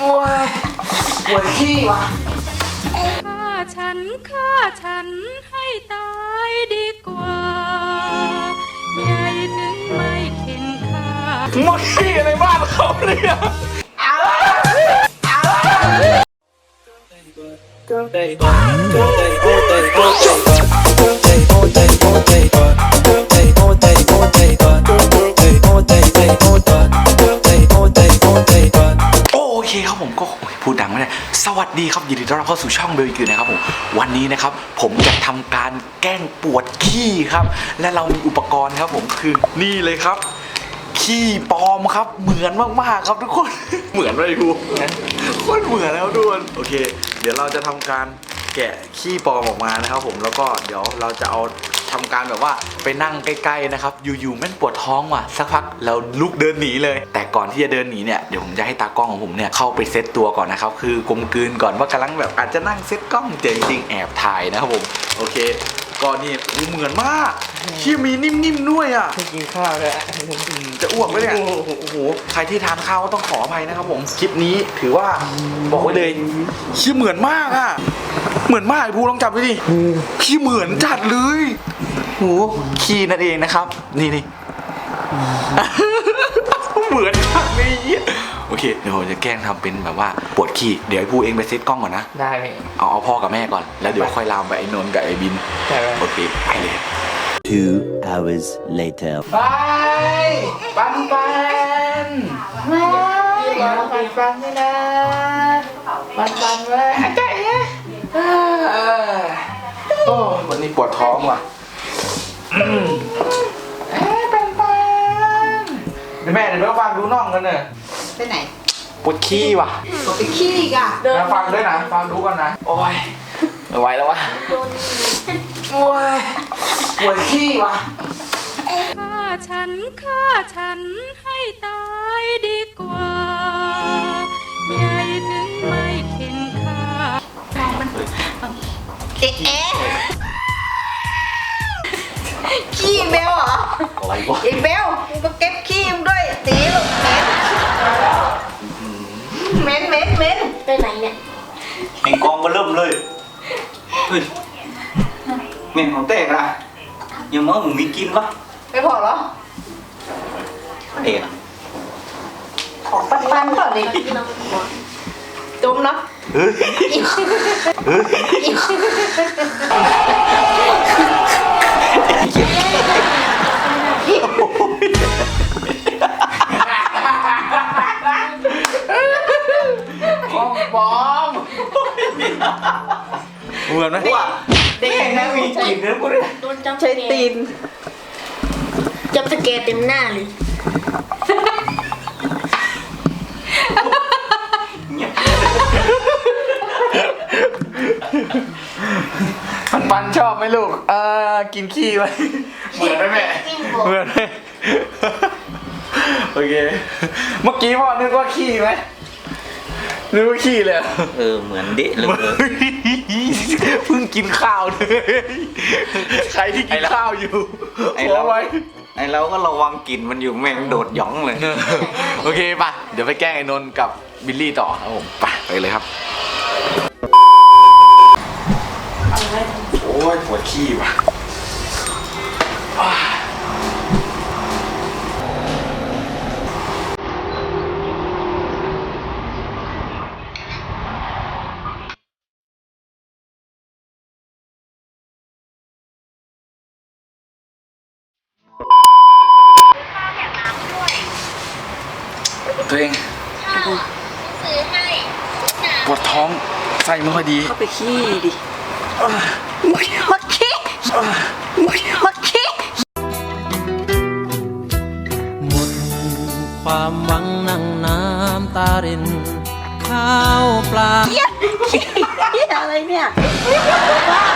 โอ้ยปวดขี้ว่ะฆ่าฉันฆ่าฉันให้ตายดีกว่าใหญ่ถึงไม่เข็นฆ่ามาขี้อะไรบ้านเขาเนี่ยโอ สวัสดีครับยินดีต้อนรับเข้าสู่ช่องเบลกิวนะครับผมวันนี้นะครับ ผมจะทำการแกล้งปวดขี้ครับ และเรามีอุปกรณ์ครับผมคือนี่เลยครับ ขี้ปลอมครับ เหมือนมากๆครับทุกคน เหมือนไหมครูโคตรเหมือนแล้วทุกคนโอเค เดี๋ยวเราจะทำการแกะขี้ปลอมออกมานะครับ ผมแล้วก็เดี๋ยวเราจะเอา ทำการแบบว่าไปนั่งใกล้ๆนะครับ อยู่ๆแม่นปวดท้องว่ะสักพักเราลุกเดินหนีเลย แต่ก่อนที่จะเดินหนีเนี่ยเดี๋ยวผมจะให้ตากล้องของผมเนี่ยเข้าไปเซตตัวก่อนนะครับคือกลมกลืนก่อนว่ากำลังแบบอาจจะนั่งเซตกล้องแต่จริงๆแอบถ่ายนะครับผมโอเคก็นี่อุ๊ยเหมือนมากขี้มีนิ่มๆด้วยอะไม่กินข้าวเลยอะอืมจะอ้วกไหมเนี่ยโอ้โหใครที่ทานข้าวก็ต้องขออภัยนะครับผมคลิปนี้ถือว่าบอกไว้เลยขี้เหมือนมากอะเหมือนมากไอ้ภูลองจับดูดิขี้เหมือนจัดเลยโหขี้นั่นเองนะครับ นี่นี่เหมือนจัดเลยเหี้ยโอเค เดี๋ยวผมจะแกล้งทำเป็นแบบว่าปวดขี้ เดี๋ยวไอ้ภูเองไปเซตกล้องก่อนนะ ได้ไหมเอาเอาพ่อกับแม่ก่อน แล้วเดี๋ยวค่อยลามไปไอ้นนท์กับไอ้บิน ได้ไหมโอเค ไปเลย Two hours later. ไป ปันปันมาปันปันนี่นะปันปันเลยใจเอ้ยโอ้วันนี้ปวดท้องว่ะอืม เอ้ยปันปันเดี๋ยวแม่เดี๋ยวเราฟังดูน้องกันเนอะไปไหนปวดขี้ว่ะไปขี้อีกอะนะฟังด้วยนะฟังดูก่อนนะโอ้ยไม่ไหวแล้ววะโอ้ยปวดขี้ว่ะฆ่าฉันฆ่าฉันให้ตายดีกว่าใหญ่ถึงไม่เข็นฆ่าเอ๊ะเอ๊ะ ขี้เบลเหรออะไรวะไอ้เบลมึงก็เก็บขี้มึงด้วยตีลูกเหม็นเหม็นเหม็นเหม็นไปไหนเนี่ยแห่งกองมาเริ่มเลยเฮ้ยแม่งของแตกอะยังมองหมูมีกินปะไปพอเหรอเอกของปันปันเปล่าเนี่ยจมเนาะของ มือนไหมว่าแม่งนะมีกินนะพวกนี้โดนจับใช้ตีนจับสแกนเต็มหน้าเลยปันปันชอบไหมลูก เออกินขี้ไหมเหมือนไหมแม่เหมือนไหมโอเค เมื่อกี้พ่อนึกว่าขี้ไหม นึกว่าขี้เลยอะเออเหมือนเดะเลยเพิ่งกินข้าวเลยใครที่กินข้าวอยู่ไอ้ขอเราไว้ ไอ้เราก็ระวังกลิ่นมันอยู่แม่งโดดหยองเลย โอเคป่ะ เดี๋ยวไปแกล้งไอ้นนท์กับบิลลี่ต่อครับผมไปไปเลยครับ โอ้ยปวดขี้ว่ะ ตัวเองปวดท้องไส้ไม่ค่อยดีไปขี้ดิมาขี้มาขี้มาขี้หมดความหวังนั่งน้ำตารินข้าวปลาอะไรเนี่ยบ้าบ้าด่า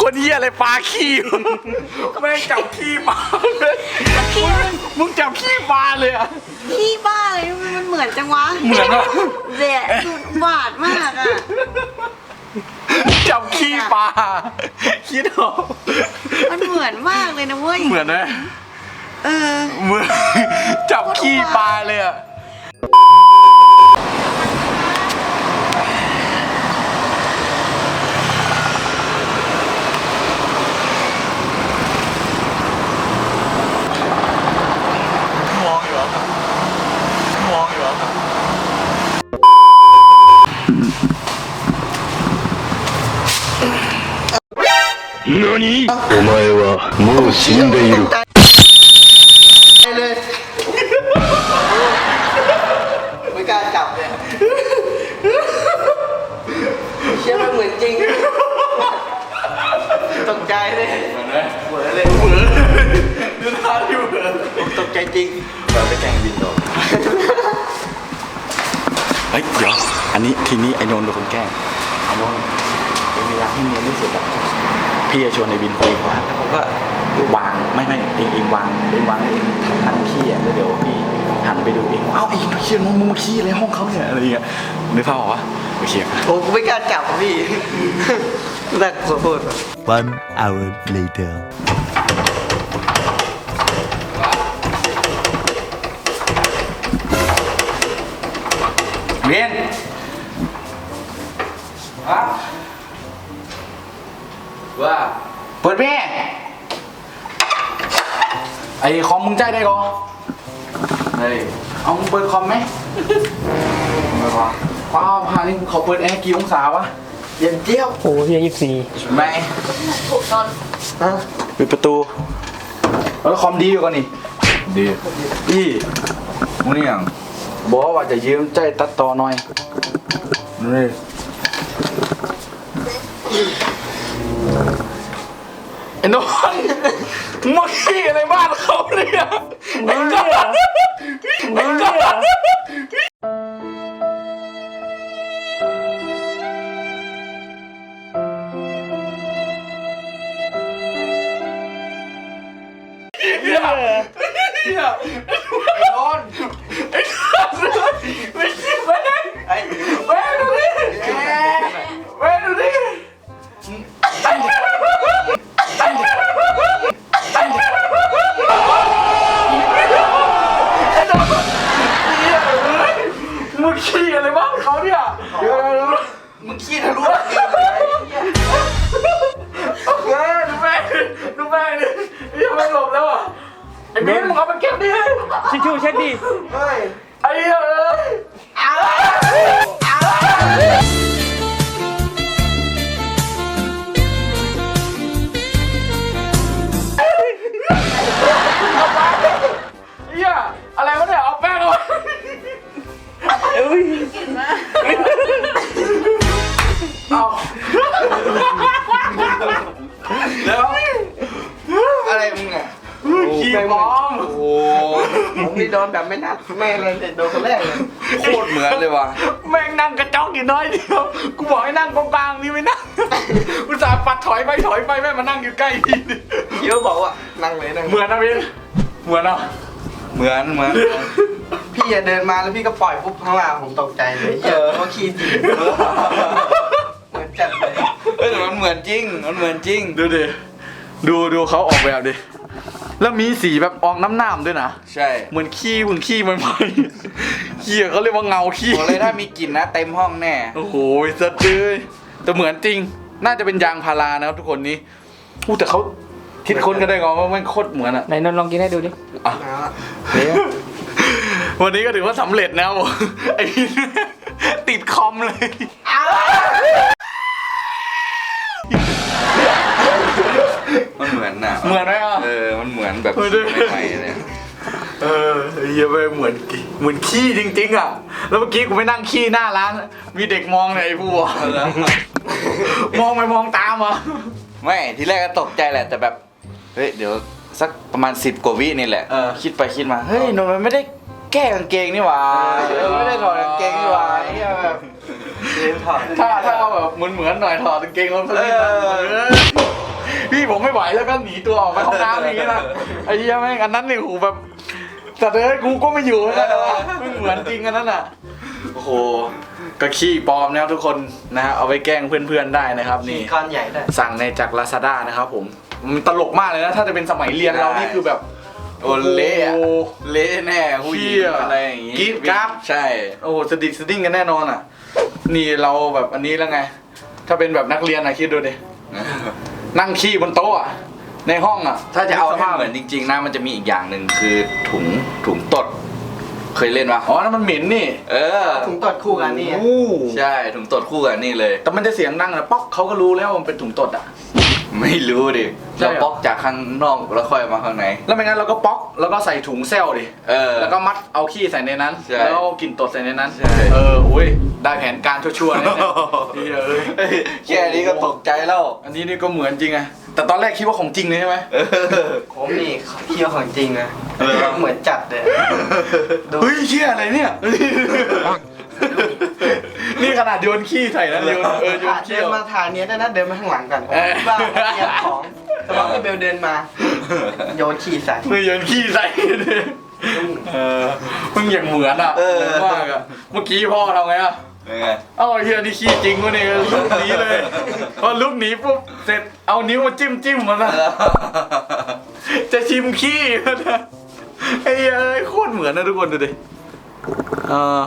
คนเฮียอะไรปลาขี้แม่งจับขี้ปลาเลยมึงจับขี้ปลาเลยอะขี้บ้าเลยมันเหมือนจังวะเหมือนวะเดะบาดมากอะจับขี้ปลาคิดเอามันเหมือนมากเลยนะเว้ยเหมือนไหมเออเหมือนจับขี้ปลาเลยอะ お前はもう死んでいる。 เลย ไม่กล้าจับเลยเชื่อมันเหมือนจริงตกใจเลยเหมือนเลยเหมือนดูท่าอยู่เหมือนตกใจจริง เราไปแกล้งบินต่อเฮ้ยเดี๋ยวอันนี้ทีนี้ไอ้นนท์เป็นคนแกล้งไอ้นนท์เป็นเวลาที่เนียนที่สุดอะ พี่จะชวนไอ้บินคุยก่อนแล้วผมก็วางไม่ไม่เองเองวางเองวางเองทำนั่งขี้อะแล้วเดี๋ยวพี่หันไปดูเองเอ้าไอ้เชี่ยมึงมึงมาขี้อะไรห้องเขาเนี่ยอะไรอย่างเงี้ยนึกภาพออกปะโอเคครับผมก็ไม่กล้าจับพี่น่ากลัวโคตร One hour later. คอมมึงใจได้ก่อเฮ้ยเอามึงเปิดคอมไหมไม่พอว้าวพานี่เขาเปิดแอร์กี่องศาวะเย็นเจี๊ยบโอ้ยยี่สี่ไม่ปิดประตูแล้วคอมดีอยู่ก่อนนี่ดีพี่มึงนี่ยังบอกว่าจะยืมใจตัดต่อหน่อยนี่ไอ้นนท์ มาขี้ในบ้านเขาเนี่ยไอ้นนท์ไอ้นนท์เฮียเนี่ยไอ้นนท์ไอ้น ชิชูเช็ดดิ เฮ้ยไอ้เหี้ย แบบไม่นัดแม่เลยแต่โดนคนแรกเลยโคตรเหมือนเลยว่ะแม่งนั่งกระจอกอยู่น้อยเดียว กูบอกให้นั่งกลางๆนี่ไม่นั่งอุตส่าห์ปัดถอยไปถอยไปแม่งมานั่งอยู่ใกล้พี่ดิเยอะบอกว่านั่งเลยนั่งเหมือนนะพี่เหมือนอะเหมือนเหมือนพี่อย่าเดินมาแล้วพี่ก็ปล่อยปุ๊บข้างล่างผมตกใจเลยเหี้ยว่าขี้จริงเหมือนจัดเลยเอ้ยแต่มันเหมือนจริงมันเหมือนจริงดูดิดูดูเขาออกแบบดิ แล้วมีสีแบบออกน้ำน้ำด้วยนะ ใช่เหมือนขี้เหมือนขี้มันไปขี้เขาเรียกว่าเงาขี้บอกเลยถ้ามีกลิ่นนะเต็มห้องแน่ โอ้โหสะดือแต่เหมือนจริง น่าจะเป็นยางพารานะครับทุกคนนี้อู้แต่เขาคิดค้นกันได้ไงว่ามันโคตรเหมือนอะไหนนนท์ลองกินให้ดูดิวันนี้ก็ถือว่าสำเร็จนะครับผมไอ้พี่ติดคอมเลย มันเหมือนน่ะเหมือนไหมอะเออมันเหมือนแบบเออด้วยใหม่ๆเลยเออเหี้ยไปเหมือนเหมือนขี้จริงๆอะ แล้วเมื่อกี้กูไปนั่งขี้หน้าร้าน มีเด็กมองเนี่ยไอ้ผู้บอกมองไปมองตามอะไม่ทีแรกก็ตกใจแหละแต่แบบเฮ้ยเดี๋ยวสักประมาณสิบกว่าวินี่แหละเออคิดไปคิดมาเฮ้ยนนท์มันไม่ได้แก้กางเกงนี่หว่าเออไม่ได้ถอดกางเกงนี่หว่าไอ้เหี้ยแบบถ้าถ้าเอาแบบเหมือนเหมือนๆหน่อยถอดกางเกงลงสักนิดนะเออเออ พี่ผมไม่ไหวแล้วก็หนีตัวออกไปห้องน้ำอย่างงี้นะไอ้เหี้ยแม่งอันนั้นเนี่ยโหแบบแต่เด้อกูก็ไม่อยู่แล้วนะไม่เหมือนจริงอันนั้นอะโอ้โหก็ขี้ปลอมนะครับทุกคนนะฮะเอาไปแกล้งเพื่อนๆได้นะครับ นี่ก้อนใหญ่ด้วยสั่งในจาก Lazada นะครับผมมันตลกมากเลยนะถ้าจะเป็นสมัยเรียนเรานี่คือแบบโอ้เละอะโอ้เละแน่ผู้หญิเหี้งยอะไรอย่างงี้กรี๊ดกราฟใช่ โอ้โหสดิดสดิ้งกันแน่นอนอะ นี่เราแบบอันนี้แล้วไง ถ้าเป็นแบบนักเรียนอะคิดดูดิ นั่งขี้บนโต๊ะอะในห้องอะ ถ้าจะเอาสให้ภาพเหมือนจริง ๆนะมันจะมีอีกอย่างหนึ่งคือถุงถุงตด เคยเล่นปะอ๋อนั่นมันเหม็นนี่ เออ ถุงตรวจคู่กันนี่ อู้ใช่ถุงตดคู่กันนี่เลย แต่มันจะเสียงดังนะป๊อกเขาก็รู้แล้วว่ามันเป็นถุงตดอะ ไไม่รู้ดิใช่เราเหรอ บล็อกจากข้างนอกแล้วค่อยมาข้างใน แล้วไม่งั้นเราก็ป๊อกแล้วก็ใส่ถุงเซลดิเออแล้วก็มัดเอาขี้ใส่ในนั้น ใช่แล้วเอากลิ่นตดใส่ในนั้นใช่ เอออุ้ยได้แผนการชั่วๆเลยเนี่ยดีเอ้ยแค่นี้ก็ตกใจแล้ว อันนี้นี่ก็เหมือนจริงอะแต่ตอนแรกคิดว่าของจริงเลยใช่ไหมเออผมนี่เที่ยวของจริงนะเออเหมือนจัดเลยดูเฮ้ยเชี่ยอะไรเนี่ยนี่ ขนาดโยนขี้ใส่นะโยนเออโยนขี้เดินออกมาทางเนี้ยได้นะเดินมาข้างหลังก่อนเออบ้าเตรียมของสมมติพี่เบลเดินมา โยนขี่ใส่มือโยนขี้ใส่เออมึงอย่างเหมือนอะเออหมือนมากอะเมื่อกี้พ่อทำไงอะเป็นไงเอ้าเฮียนี่ขี้จริงวะเนี่ยลุกหนีเลยพอลุกหนีปุ๊บเสร็จเอานิ้วมาจิ้มจิ้มมันนะจะชิมขี้มันนะไอ้เหี้ยเอ้ยโคตรเหมือนนะทุกคนดูดิเออ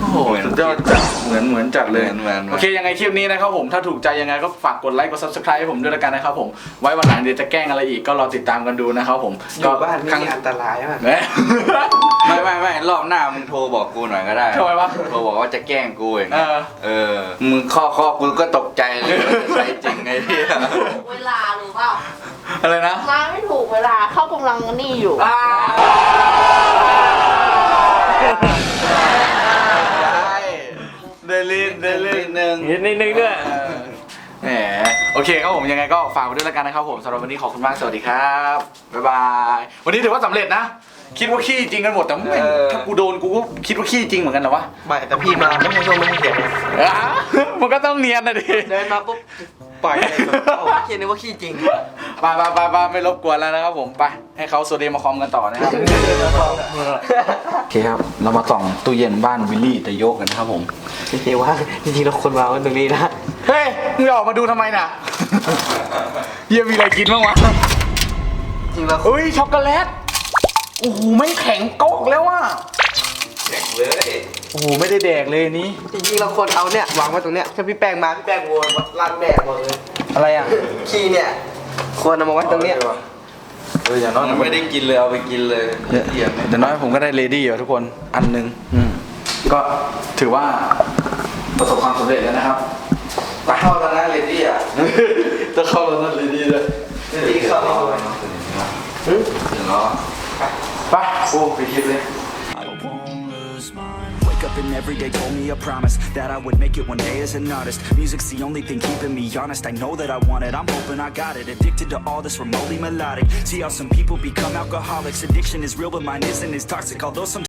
โอ้โหสุดยอดจัดเหมือนเหมือนจัดเลยเหมือนเหมือน โอเคยังไงคลิปนี้นะครับผมถ้าถูกใจยังไงก็ฝากกดไลค์กด subscribe ให้ผมด้วยละกันนะครับผมไว้วันหลังเดี๋ยวจะแกล้งอะไรอีกก็รอติดตามกันดูนะครับผมอยู่บ้านไม่ครั้งมีอันตรายมากแหมไม่ไม่ไม่รอบหน้ามึงโทรบอกกูหน่อยก็ได้ทำไมวะโทรบอกว่าจะแกล้งกูอย่างเอเงี้ยอเออมึงข้อข้อกูก็ตกใจเลยว่าจะใช่จริงไงพี่เวลาหรือเปล่าอะไรนะมาไม่ถูกเวลาเข้ากำลังนี่อยู่ ลินเดลินหนึ่งนิดนึงด้วยแหมโอเคครับผมยังไงก็ฝากไว้ด้วยแล้วกันนะครับผมสำหรับวันนี้ขอบคุณมากสวัสดีครับบ๊ายบายวันนี้ถือว่าสำเร็จนะ คิดว่าขี้จริงกันหมดแต่ไม่ถ้ากูโดนกูก็คิดว่าขี้จริงเหมือนกันนะวะไม่แต่พี่มาไม่ให้ช่วงไม่ให้เสียงอะมันก็ต้องเนียนนะดิ เดินมาปุ๊บ ปล่อยเลยแบบโอ้คิดนึกว่าขี้จริงไปไปไปไปไม่รบกวนแล้วนะครับผมไปให้เขาโซเดียมมาคอมกันต่อนะครับโอเคครับ เรามาส่องตู้เย็นบ้านวิลลี่แต่โยกกันนะครับผมจริงๆว่าจริงๆเราคนวางไว้ตรงนี้นะเฮ้ยมึงจะออกมาดูทำไมน่ะเยี่ยมีอะไรกินบ้างวะจริงๆเราเฮ้ยช็อกโกแลตโอ้โหไม่งแข็งโก๊กแล้วว่ะ แข่งเลย โอ้โหไม่ได้แดกเลยนี้ จริงๆเราควรเอาเนี่ยวางไว้ตรงเนี้ยถ้าพี่แป้งมาพี่แป้งโวยลานแบกหมดเลยอะไรอะ ขี้เนี่ยควรเอามาไว้ตรงเนี้ยเอออย่างน้อยมึงไม่ได้กินเลยเอาไปกินเลยเดี๋ยวเหี้ยไม่เดี๋ยวน้อยผมก็ได้เลดี้อยู่ทุกคนอันหนึ่งอืมก็ถือว่าประสบความสำเร็จแล้วนะครับไปเข้าแล้วนะเลดี้อะจะเข้าแล้วนั่นเลดี้เลยเลดี้เข้าถึงแล้วไปโอ้ไปคิดเลย I won't lose and every day told me a promise that I would make it one day as an artist. Music's the only thing keeping me honest. I know that I want it, I'm hoping I got it. Addicted to all this remotely melodic. See how some people become alcoholics. Addiction is real, but mine isn't as toxic. Although some